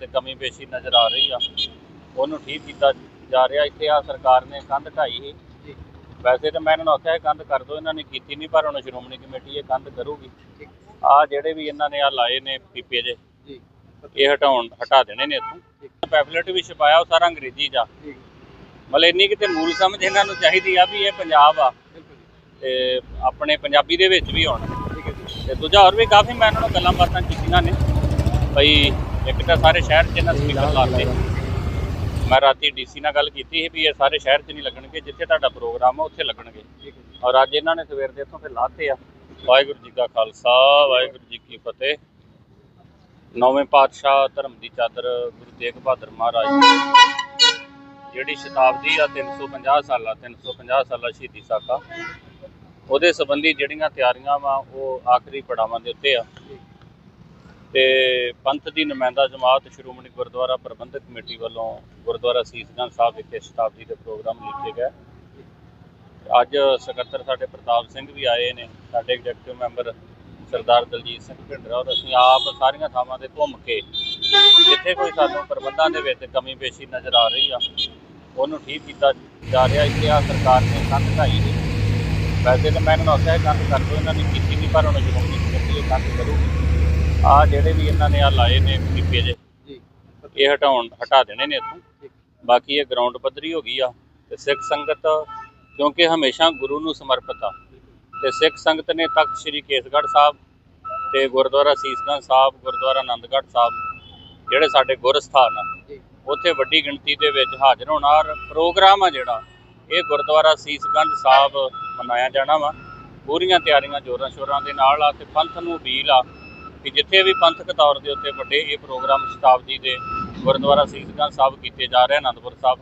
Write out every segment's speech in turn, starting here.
ਵਿੱਚ ਕਮੀ ਪੇਸ਼ੀ ਨਜ਼ਰ ਆ ਰਹੀ ਆ। ਉਹਨੂੰ ਠੀਕ ਕੀਤਾ ਜਾ ਰਿਹਾ। ਇੱਥੇ ਆ ਸਰਕਾਰ ਨੇ ਕੰਧ ਢਾਈ ਸੀ। ਵੈਸੇ ਤਾਂ ਮੈਂ ਇਹਨਾਂ ਨੂੰ ਆਖਿਆ ਇਹ ਕੰਧ ਕਰ ਦਿਓ। ਇਹਨਾਂ ਨੇ ਕੀਤੀ ਨਹੀਂ ਪਰ ਹੁਣ ਸ਼੍ਰੋਮਣੀ ਕਮੇਟੀ ਇਹ ਕੰਧ ਕਰੂਗੀ। ਆ ਜਿਹੜੇ ਵੀ ਇਹਨਾਂ ਨੇ ਆ ਲਾਏ ਨੇ ਪੀਪੇ ਜੇ। ਇਹ ਹਟਾਉਣ ਹਟਾ ਦੇਣੇ ਨੇ ਇੱਥੋਂ। ਪੈਫਲੇਟ ਵੀ ਛਪਾਇਆ ਉਹ ਸਾਰਾ ਅੰਗਰੇਜ਼ੀ ਠੀਕ ਮਤਲਬ ਇੰਨੀ ਕਿਤੇ ਮੂਲ ਸਮਝ ਇਹਨਾਂ ਨੂੰ ਚਾਹੀਦੀ ਆ ਵੀ ਇਹ ਪੰਜਾਬ ਆ। ਤੇ ਆਪਣੇ ਪੰਜਾਬੀ ਦੇ ਵਿੱਚ ਵੀ ਹੋਣ ਠੀਕ ਹੈ ਜੀ। ਤੇ ਦੂਜਾ ਹੋਰ ਵੀ ਕਾਫੀ ਮੈਂ ਇਹਨਾਂ ਨੂੰ ਗੱਲਾਂ ਬਾਤਾਂ ਕੀਤੀਆਂ ਨੇ। ਭਈ ਇੱਕ ਤਾਂ ਸਾਰੇ ਸ਼ਹਿਰ 'ਚ ਇਹਨਾਂ ਸਪੀਕਰ ਲਾਤੇ। ਮੈਂ ਰਾਤੀ ਡੀਸੀ ਨਾਲ ਗੱਲ ਕੀਤੀ ਸੀ ਵੀ ਇਹ ਸਾਰੇ ਸ਼ਹਿਰ 'ਚ ਨਹੀਂ ਲੱਗਣਗੇ ਜਿੱਥੇ ਤੁਹਾਡਾ ਪ੍ਰੋਗਰਾਮ ਆ ਉੱਥੇ ਲੱਗਣਗੇ। ਔਰ ਅੱਜ ਇਹਨਾਂ ਨੇ ਸਵੇਰ ਦੇ ਇੱਥੋਂ ਫਿਰ ਲਾਤੇ ਆ। ਵਾਹਿਗੁਰੂ ਜੀ ਕਾ ਖਾਲਸਾ ਵਾਹਿਗੁਰੂ ਜੀ ਕੀ ਫਤਿਹ। ਨੌਵੇਂ ਪਾਤਸ਼ਾਹ ਧਰਮ ਦੀ ਚਾਦਰ ਗੁਰੂ ਤੇਗ ਬਹਾਦਰ ਮਹਾਰਾਜ ਜਿਹੜੀ ਸ਼ਤਾਬਦੀ ਆ 350 ਸਾਲਾ 350 ਸਾਲਾ ਸ਼ਹੀਦੀ ਸਾਕਾ ਉਹਦੇ ਸੰਬੰਧੀ ਜਿਹੜੀਆਂ ਤਿਆਰੀਆਂ ਵਾ ਉਹ ਆਖਰੀ ਪੜਾਵਾਂ ਦੇ ਉੱਤੇ ਆ। ਤੇ ਪੰਥ ਦੀ ਨੁਮਾਇੰਦਾ ਜਮਾਤ ਸ਼੍ਰੋਮਣੀ ਗੁਰਦੁਆਰਾ ਪ੍ਰਬੰਧਕ ਕਮੇਟੀ ਵੱਲੋਂ ਗੁਰਦੁਆਰਾ ਸੀਸਗੰਜ ਸਾਹਿਬ ਵਿਖੇ ਸ਼ਤਾਬਦੀ ਦੇ ਪ੍ਰੋਗਰਾਮ ਲਿਖੇ ਗਏ। ਅੱਜ ਸਕੱਤਰ ਸਾਡੇ ਪ੍ਰਤਾਪ ਸਿੰਘ ਵੀ ਆਏ ਨੇ, ਸਾਡੇ ਐਗਜ਼ੈਕਟਿਵ ਮੈਂਬਰ ਸਰਦਾਰ ਦਲਜੀਤ ਸਿੰਘ ਭਿੰਡਰਾ ਔਰ ਅਸੀਂ ਆਪ ਸਾਰੀਆਂ ਥਾਵਾਂ ਤੇ ਘੁੰਮ ਕੇ ਜਿੱਥੇ ਕੋਈ ਸਾਨੂੰ ਪ੍ਰਬੰਧਾਂ ਦੇ ਵਿੱਚ ਕਮੀ ਪੇਸ਼ੀ ਨਜ਼ਰ ਆ ਰਹੀ ਆ, ਉਹਨੂੰ ਠੀਕ ਕੀਤਾ ਜਾ ਰਿਹਾ। ਇੱਥੇ ਆ ਸਰਕਾਰ ਨੇ ਕੰਧ ਢਾਈ ਸੀ ਵੈਸੇ ਤਾਂ ਮੈਂ ਇਹਨਾਂ ਨੂੰ ਆਖਿਆ ਕੰਧ ਕਰ ਦਿਓ ਇਹਨਾਂ ਨੇ ਕੀਤੀ ਨਹੀਂ ਪਰ ਹੁਣ ਸ਼੍ਰੋਮਣੀ ਕਮੇਟੀ ਕੰਧ ਕਰੂਗੀ। ਆ ਜਿਹੜੇ ਵੀ ਇਹਨਾਂ ਨੇ ਆ ਲਾਏ ਨੇ ਪੀਪੇ ਜੇ ਜੀ। ਇਹ ਹਟਾਉਣ ਹਟਾ ਦੇਣੇ ਨੇ ਇੱਥੋਂ। ਬਾਕੀ ਇਹ ਗਰਾਊਂਡ ਪੱਧਰੀ ਹੋ ਗਈ ਆ ਤੇ ਸਿੱਖ ਸੰਗਤ ਕਿਉਂਕਿ ਹਮੇਸ਼ਾ ਗੁਰੂ ਨੂੰ ਸਮਰਪਿਤ ਆ। ਤੇ ਸਿੱਖ ਸੰਗਤ ਨੇ ਤਖਤ ਸ੍ਰੀ ਕੇਸਗੜ੍ਹ ਸਾਹਿਬ ਤੇ ਗੁਰਦੁਆਰਾ ਸੀਸਗੰਜ ਸਾਹਿਬ ਗੁਰਦੁਆਰਾ ਆਨੰਦਗੜ੍ਹ ਸਾਹਿਬ ਜਿਹੜੇ ਸਾਡੇ ਗੁਰ ਸਥਾਨ ਆ ਉੱਥੇ ਵੱਡੀ ਗਿਣਤੀ ਦੇ ਵਿੱਚ ਹਾਜ਼ਰ ਹੋਣਾ ਔਰ ਪ੍ਰੋਗਰਾਮ ਆ ਜਿਹੜਾ ਇਹ ਗੁਰਦੁਆਰਾ ਸੀਸਗੰਜ ਸਾਹਿਬ ਮਨਾਇਆ ਜਾਣਾ ਵਾ। ਪੂਰੀਆਂ ਤਿਆਰੀਆਂ ਜੋਰਾਂ ਸ਼ੋਰਾਂ ਦੇ ਨਾਲ ਆ ਤੇ ਪੰਥ ਨੂੰ ਅਪੀਲ ਆ ਕਿ ਜਿੱਥੇ ਵੀ ਪੰਥਕ ਤੌਰ ਦੇ ਉੱਤੇ ਵੱਡੇ ਇਹ ਪ੍ਰੋਗਰਾਮ ਸ਼ਤਾਬਦੀ ਦੇ ਗੁਰਦੁਆਰਾ ਸੀਸਗੰਜ ਸਾਹਿਬ ਕੀਤੇ ਜਾ ਰਹੇ ਆਨੰਦਪੁਰ ਸਾਹਿਬ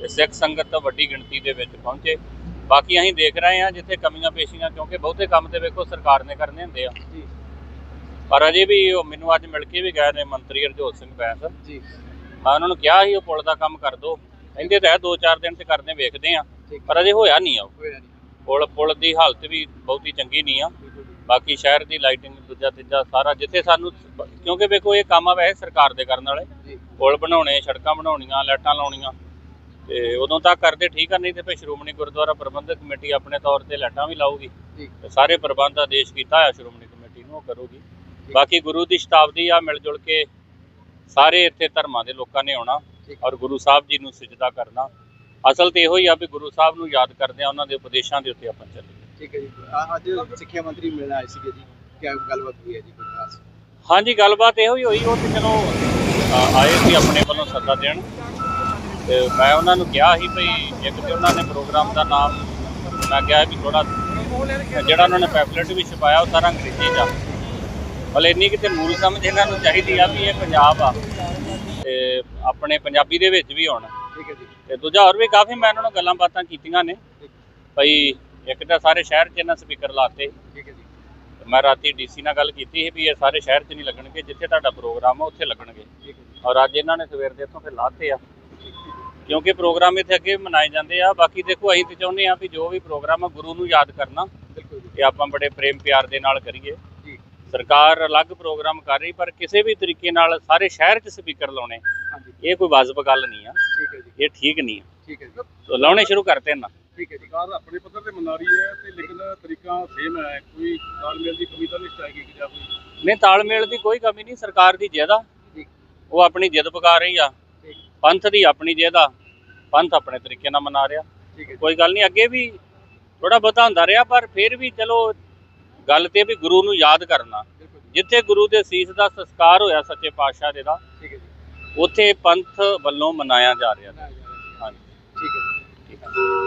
ਤੇ ਸਿੱਖ ਸੰਗਤ ਵੱਡੀ ਗਿਣਤੀ ਦੇ ਵਿੱਚ ਪਹੁੰਚੇ। ਬਾਕੀ ਅਸੀਂ ਦੇਖ ਰਹੇ ਹਾਂ ਜਿੱਥੇ ਕਮੀਆਂ ਪੇਸ਼ੀਆਂ ਕਿਉਂਕਿ ਬਹੁਤੇ ਕੰਮ ਤੇ ਵੇਖੋ ਸਰਕਾਰ ਨੇ ਕਰਨੇ ਹੁੰਦੇ ਆ। ਪਰ ਅਜੇ ਵੀ ਉਹ ਮੈਨੂੰ ਅੱਜ ਮਿਲ ਕੇ ਵੀ ਗਏ ਨੇ ਮੰਤਰੀ ਹਰਜੋਤ ਸਿੰਘ ਬੈਂਸ। ਜੀ। ਮੈਂ ਉਹਨਾਂ ਨੂੰ ਕਿਹਾ ਸੀ ਉਹ ਪੁਲ ਦਾ ਕੰਮ ਕਰ ਦੋ। ਕਹਿੰਦੇ ਤਾਂ ਹੈ ਦੋ ਚਾਰ ਦਿਨ ਤੇ ਕਰਦੇ ਵੇਖਦੇ ਆ ਪਰ ਅਜੇ ਹੋਇਆ ਨਹੀਂ ਆ ਪੁਲ ਪੁਲ ਦੀ ਹਾਲਤ ਵੀ ਬਹੁਤੀ ਚੰਗੀ ਨਹੀਂ ਆ। ਬਾਕੀ ਸ਼ਹਿਰ ਦੀ ਲਾਈਟਿੰਗ ਦੂਜਾ ਤੀਜਾ ਸਾਰਾ ਜਿੱਥੇ ਸਾਨੂੰ ਕਿਉਂਕਿ ਵੇਖੋ ਇਹ ਕੰਮ ਆ ਵੈਸੇ ਸਰਕਾਰ ਦੇ ਕਰਨ ਵਾਲੇ। ਪੁਲ ਬਣਾਉਣੇ ਸੜਕਾਂ ਬਣਾਉਣੀਆਂ ਲਾਈਟਾਂ ਲਾਉਣੀਆਂ। ਤੇ ਉਦੋਂ ਤੱਕ ਕਰਦੇ ਠੀਕ ਆ ਨਹੀਂ ਤੇ ਫਿਰ ਸ਼੍ਰੋਮਣੀ ਗੁਰਦੁਆਰਾ ਪ੍ਰਬੰਧਕ ਕਮੇਟੀ ਆਪਣੇ ਤੌਰ ਤੇ ਲਾਈਟਾਂ ਵੀ ਲਾਊਗੀ। ਸਾਰੇ ਪ੍ਰਬੰਧ ਆਦੇਸ਼ ਕੀਤਾ ਆ ਸ਼੍ਰੋਮਣੀ ਕਮੇਟੀ ਨੂੰ ਉਹ ਕਰੂਗੀ। ਬਾਕੀ ਗੁਰੂ ਦੀ ਸ਼ਤਾਬਦੀ ਆ ਮਿਲ ਜੁਲ ਕੇ ਸਾਰੇ ਇੱਥੇ ਧਰਮਾਂ ਦੇ ਲੋਕਾਂ ਨੇ ਆਉਣਾ। ਔਰ ਗੁਰੂ ਸਾਹਿਬ ਜੀ ਨੂੰ ਸਜਦਾ ਕਰਨਾ। ਅਸਲ ਤੇ ਇਹੋ ਹੀ ਆ ਵੀ ਗੁਰੂ ਸਾਹਿਬ ਨੂੰ ਯਾਦ ਕਰਦੇ ਆ ਉਹਨਾਂ ਦੇ ਉਪਦੇਸ਼ਾਂ ਦੇ ਉੱਤੇ ਆਪਾਂ ਚੱਲੀਏ। ਠੀਕ ਹੈ ਜੀ। ਅੱਜ ਸਿੱਖਿਆ ਮੰਤਰੀ ਮਿਲਣ ਆਏ ਸੀਗੇ ਜੀ। ਕਿਆ ਗੱਲਬਾਤ ਹੋਈ ਹੈ ਜੀ ਕੋਈ ਖਾਸ? ਹਾਂਜੀ ਗੱਲਬਾਤ ਇਹੋ ਹੀ ਹੋਈ ਉਹ ਤੇ ਚਲੋ ਅ, ਆਏ ਸੀ ਆਪਣੇ ਵੱਲੋਂ ਸੱਦਾ ਦੇਣ ਤੇ ਮੈਂ ਉਹਨਾਂ ਨੂੰ ਕਿਹਾ ਸੀ ਭਈ ਇੱਕ ਤੇ ਉਹਨਾਂ ਨੇ ਪ੍ਰੋਗਰਾਮ ਦਾ ਨਾਮ ਮੈਂ ਕਿਹਾ ਵੀ ਥੋੜਾ ਜਿਹੜਾ ਉਹਨਾਂ ਨੇ ਪੈਫਲੇਟ ਵੀ ਛਪਾਇਆ ਉਹ ਸਾਰਾ ਅੰਗਰੇਜ਼ੀ 'ਚ ਆ। ਮਤਲਬ ਇੰਨੀ ਕਿਤੇ ਮੂਲ ਸਮਝ ਇਹਨਾਂ ਨੂੰ ਚਾਹੀਦੀ ਆ ਵੀ ਇਹ ਪੰਜਾਬ ਆ ਤੇ ਆਪਣੇ ਪੰਜਾਬੀ ਦੇ ਵਿੱਚ ਵੀ ਹੋਣ ਠੀਕ ਹੈ ਜੀ। ਤੇ ਦੂਜਾ ਹੋਰ ਵੀ ਕਾਫੀ ਮੈਂ ਉਹਨਾਂ ਨੂੰ ਗੱਲਾਂ ਬਾਤਾਂ ਕੀਤੀਆਂ ਨੇ ਭਈ ਇੱਕ ਤਾਂ ਸਾਰੇ ਸ਼ਹਿਰ 'ਚ ਇਹਨਾਂ ਸਪੀਕਰ ਲਾਤੇ ਠੀਕ ਹੈ ਜੀ। ਮੈਂ ਰਾਤੀ ਡੀਸੀ ਨਾਲ ਗੱਲ ਕੀਤੀ ਸੀ ਵੀ ਇਹ ਸਾਰੇ ਸ਼ਹਿਰ 'ਚ ਨਹੀਂ ਲੱਗਣਗੇ ਜਿੱਥੇ ਤੁਹਾਡਾ ਪ੍ਰੋਗਰਾਮ ਆ ਉੱਥੇ ਲੱਗਣਗੇ। ਔਰ ਅੱਜ ਇਹਨਾਂ ਨੇ ਸਵੇਰ ਦੇ ਇੱਥੋਂ ਫਿਰ ਲਾਤੇ ਆ। ਕਿਉਂਕਿ ਪ੍ਰੋਗਰਾਮ ਇੱਥੇ ਅੱਗੇ ਮਨਾਏ ਜਾਂਦੇ ਆ ਬਾਕੀ ਦੇਖੋ ਅਸੀਂ ਤੇ ਚਾਹੁੰਦੇ ਆ ਵੀ ਜੋ ਵੀ ਪ੍ਰੋਗਰਾਮ ਆ ਗੁਰੂ ਨੂੰ ਯਾਦ ਕਰਨਾ ਇਹ ਆਪਾਂ ਬੜੇ ਪ੍ਰੇਮ ਪਿਆਰ ਦੇ ਨਾਲ ਕਰੀਏ। ਸਰਕਾਰ ਅਲੱਗ ਪ੍ਰੋਗਰਾਮ ਕਰ ਰਹੀ ਪਰ ਕਿਸੇ ਵੀ ਤਰੀਕੇ ਨਾਲ ਸਾਰੇ ਸ਼ਹਿਰ 'ਚ ਸਪੀਕਰ ਲਾਉਣੇ ਇਹ ਕੋਈ ਵਾਜਬ ਗੱਲ ਨਹੀਂ ਆ। ਠੀਕ ਹੈ ਜੀ। ਇਹ ਠੀਕ ਨਹੀਂ ਆ। ਠੀਕ ਹੈ ਜੀ। ਸੋ ਲਾਉਣੇ ਸ਼ੁਰੂ ਕਰਤੇ ਨਾ। ਠੀਕ ਹੈ ਜੀ। ਸਰਕਾਰ ਆਪਣੇ ਪੱਧਰ ਤੇ ਮਨਾ ਰਹੀ ਹੈ ਤੇ ਲੇਕਿਨ ਤਰੀਕਾ ਸੇਮ ਹੈ। ਕੋਈ ਤਾਲਮੇਲ ਦੀ ਕਮੀ ਤਾਂ ਨਹੀਂ ਚਾਹੀਦੀ ਕਿ ਜਾਂ ਕੋਈ ਨਹੀਂ ਤਾਲਮੇਲ ਦੀ ਕੋਈ ਕਮੀ ਨਹੀਂ। ਸਰਕਾਰ ਦੀ ਠੀਕ। ਉਹ ਆਪਣੀ ਜਿੱਦ ਪਕਾ ਰਹੀ ਆ। ਪੰਥ ਦੀ ਆਪਣੀ ਆ। ਪੰਥ ਆਪਣੇ ਤਰੀਕੇ ਨਾਲ ਮਨਾ ਰਿਹਾ। ਕੋਈ ਗੱਲ ਨਹੀਂ ਅੱਗੇ ਵੀ ਥੋੜਾ ਬਹੁਤਾ ਹੁੰਦਾ ਰਿਹਾ ਪਰ ਫਿਰ ਵੀ ਚਲੋ ਗੱਲ ਤੇ ਵੀ ਗੁਰੂ ਨੂੰ ਯਾਦ ਕਰਨਾ। ਜਿੱਥੇ ਗੁਰੂ ਦੇ ਸੀਸ ਦਾ ਸੰਸਕਾਰ ਹੋਇਆ ਸੱਚੇ ਪਾਤਸ਼ਾਹ ਦੇ ਦਾ ਠੀਕ ਹੈ ਜੀ। ਉੱਥੇ ਪੰਥ ਵੱਲੋਂ ਮਨਾਇਆ ਜਾ ਰਿਹਾ। ਹਾਂਜੀ। ਠੀਕ ਹੈ ਜੀ। ਠੀਕ ਹੈ